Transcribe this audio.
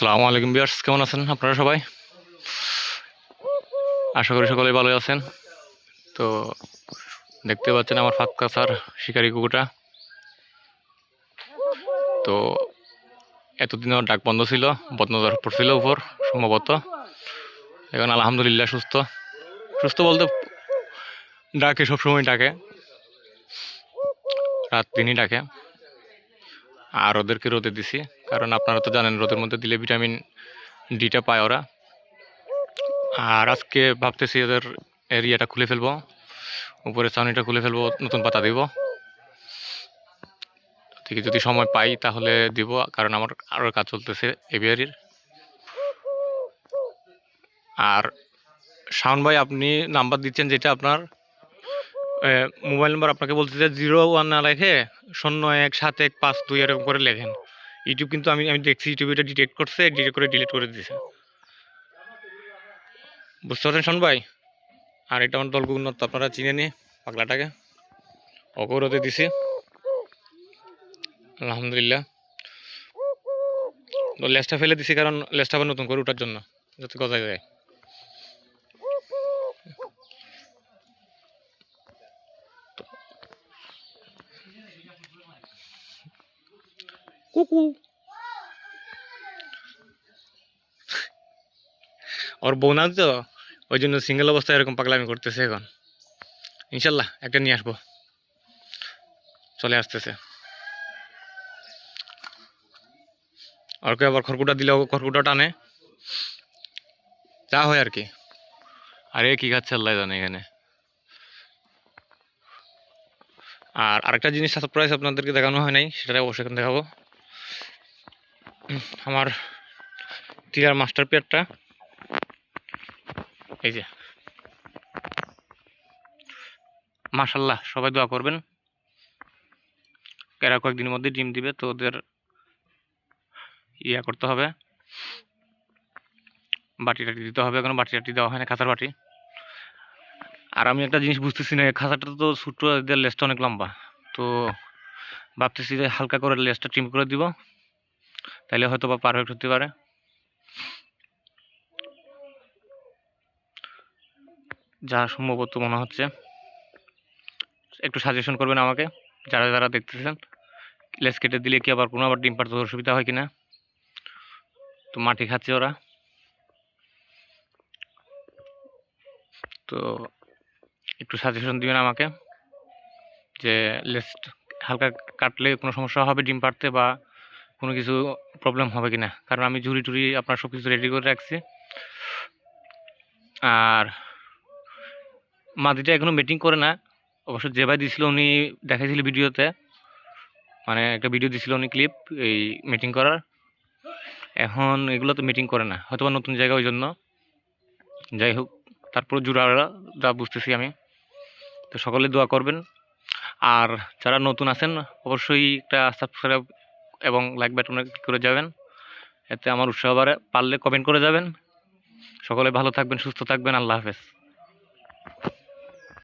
সালামু আলাইকুম বিয়ার্স কেমন আছেন আপনারা সবাই? আশা করি সকলেই ভালোই আছেন। তো দেখতে পাচ্ছেন আমার ফাঁক কাছার শিকারি কুকুরটা। তো এতদিনও ডাক বন্ধ ছিল, বদনজর পড়ছিল উপর, সম্ভবত। এখন আলহামদুলিল্লাহ সুস্থ। সুস্থ বলতে ডাকে, সবসময় ডাকে। রাত দিনই ডাকে। আর ওদেরকে রোদে দিছি। কারণ আপনারা তো জানেন রোদের মধ্যে দিলে ভিটামিন ডিটা পায় ওরা। আর আজকে ভাবতেছি ওদের এরিয়াটা খুলে ফেলব। উপরে চাউনিটা খুলে ফেলব, নতুন পাতা দিব। থেকে যদি সময় পাই তাহলে দিব, কারণ আমার আরও কাজ চলতেছে এভিয়ারির। আর শাওন ভাই, আপনি নাম্বার দিচ্ছেন যেটা আপনার মোবাইল নাম্বার আপনাকে বলতেছে জিরো ওয়ান না লেখে শূন্য এক সাত এক পাঁচ দুই এরকম করে লেখেন। ইউটিউব কিন্তু আমি আমি দেখছি ইউটিউব এটা ডিটেক্ট করছে, ডিটেক্ট করে ডিলিট করে দিয়েছে বুঝতে পারছেন শোন ভাই? আর এটা আমার দলগুলো আপনারা চিনে নিয়ে পাগলাটাকে? অগরতে দিছে। আলহামদুলিল্লাহ। তো লেসটা ফেলে দিছি কারণ লেসটা আবার নতুন করে ওঠার জন্য, যাতে গজায় যায়। কুকু। ওর বউ না তো, ওই জন্য সিঙ্গেল অবস্থায় এরকম পাগলামি করতেছে এখন। ইনশাল্লাহ একটা নিয়ে আসব। চলে আসতেছে। ওরকে আবার খড়কুটা দিলে খড়কুটা টানে। যা হয় আর কি। আরে কি খাচ্ছে আল্লাহ জানে এখানে। আর আরেকটা জিনিস সারপ্রাইজ আপনাদেরকে দেখানো হয় নাই সেটা অবশ্যই দেখাবো। আমার টিয়ার মাস্টার পেয়ারটা। এই যে। মাশাল্লাহ, সবাই দোয়া করবেন। এরা কয়েকদিনের মধ্যে ডিম দিবে, তো ওদের ইয়া করতে হবে। বাটি টাটি দিতে হবে এখন বাটি টাটি দেওয়া হয় না, খাঁচার বাটি। আর আমি একটা জিনিস বুঝতেছি না খাঁচাটা তো ছোট্ট লেজটা অনেক লম্বা। তো ভাবতেছি যে হালকা করে লেসটা ট্রিম করে দিব। তাইলে হয়তো বা পারফেক্ট হতে পারে। যা সম্ভবত মনে হচ্ছে। একটু সাজেশন করবেন আমাকে, যারা যারা দেখতেছেন। লেস কেটে দিলে কি আবার কোনো আবার ডিম পাড়তে অসুবিধা হয় কিনা? তো মাটি খাচ্ছে ওরা। তো একটু সাজেশন দিবেন আমাকে যে লেস হালকা কাটলে কোনো সমস্যা হবে ডিম পাড়তে বা কোনো কিছু প্রবলেম হবে কি না কারণ আমি ঝুড়ি টুড়ি আপনার সব কিছু রেডি করে রাখছি। আর মাদিটা এখনও মিটিং করে না। অবশ্য যে ভাই দিছিল উনি দেখাইছিল ভিডিওতে। মানে একটা ভিডিও দিছিল উনি ক্লিপ এই মিটিং করার। এখন এগুলো তো মিটিং করে না। হয়তো নতুন জায়গা ওই জন্য। যাই হোক, তারপর জুড়ারা যা বুঝতেছি আমি। তো সকলে দোয়া করবেন। আর যারা নতুন আছেন, অবশ্যই একটা সাবস্ক্রাইব এবং লাইক বাটনে ক্লিক করে যাবেন। এতে আমার উৎসাহ বাড়ে। পারলে কমেন্ট করে যাবেন। সকলে ভালো থাকবেন, সুস্থ থাকবেন। আল্লাহ হাফেজ।